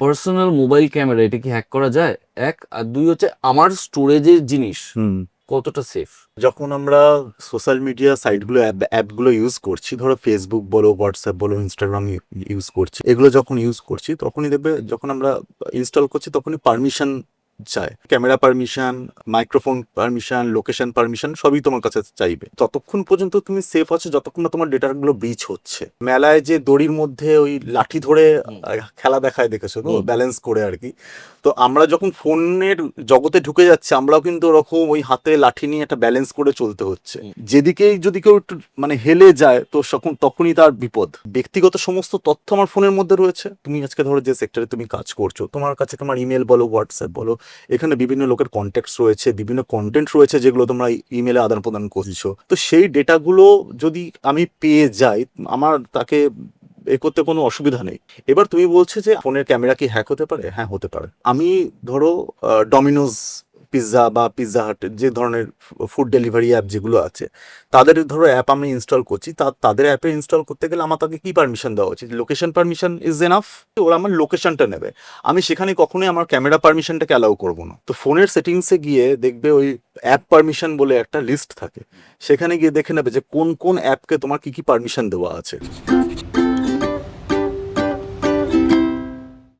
Personal mobile camera এটা কি hack করা যায়? এক আর দুই হচ্ছে আমার স্টোরেজের জিনিস। কতটা সেফ যখন আমরা সোশ্যাল মিডিয়া সাইটগুলো অ্যাপগুলো ইউজ করছি ধরো ফেসবুক বলো হোয়াটসঅ্যাপ বলো ইনস্টাগ্রাম ইউজ করছি এগুলো যখন ইউজ করছি তখনই দেখবে যখন আমরা ইনস্টল করছি তখনই পারমিশন চায় camera permission microphone permission location permission সবই তোমার কাছে চাইবে। ততক্ষণ পর্যন্ত তুমি সেফ আছো যতক্ষণ না তোমার ডেটাগুলো ব্রিচ হচ্ছে। মেলায় যে দড়ির মধ্যে ওই লাঠি ধরে খেলা দেখায় দেখেছ তো? ব্যালেন্স করে আর কি। তো আমরা যখন ফোনের জগতে ঢুকে যাচ্ছে আমরাও কিন্তু ওরকম ওই হাতে লাঠি নিয়ে একটা ব্যালেন্স করে চলতে হচ্ছে। যেদিকেই যদি কেউ একটু মানে হেলে যায় তো তখন তখনই তার বিপদ। ব্যক্তিগত সমস্ত তথ্য আমার ফোনের মধ্যে রয়েছে। তুমি আজকে ধরো যে সেক্টরে তুমি কাজ করছ তোমার কাছে তোমার ইমেল বলো হোয়াটসঅ্যাপ বলো এখানে বিভিন্ন লোকের কন্ট্যাক্টস রয়েছে, বিভিন্ন কন্টেন্ট রয়েছে যেগুলো তোমরা ইমেলে আদান প্রদান করছ। তো সেই ডেটাগুলো যদি আমি পেয়ে যাই, আমার তাকে এ করতে কোনো অসুবিধা নেই। এবার তুমি বলছো যে ফোনের ক্যামেরা কি হ্যাক হতে পারে? হ্যাঁ হতে পারে। আমি ধরো ডমিনোজ পিৎজা বা পিৎজা হাট যে ধরনের ফুড ডেলিভারি অ্যাপ যেগুলো আছে, তাদের ধরো অ্যাপ আমি ইনস্টল করছি, তা, তাদের অ্যাপে ইনস্টল করতে গেলে আমার তাকে কি পারমিশন দেওয়া উচিত? লোকেশন পারমিশন ইজ এনাফ ওরা আমার লোকেশনটা নেবে। আমি সেখানে কখনোই আমার ক্যামেরা পারমিশনটাকে অ্যালাউ করব না। তো ফোনের সেটিংসে গিয়ে দেখবে ওই অ্যাপ পারমিশন বলে একটা লিস্ট থাকে। সেখানে গিয়ে দেখে নেবে যে কোন কোন অ্যাপকে তোমার কি কি পারমিশন দেওয়া আছে।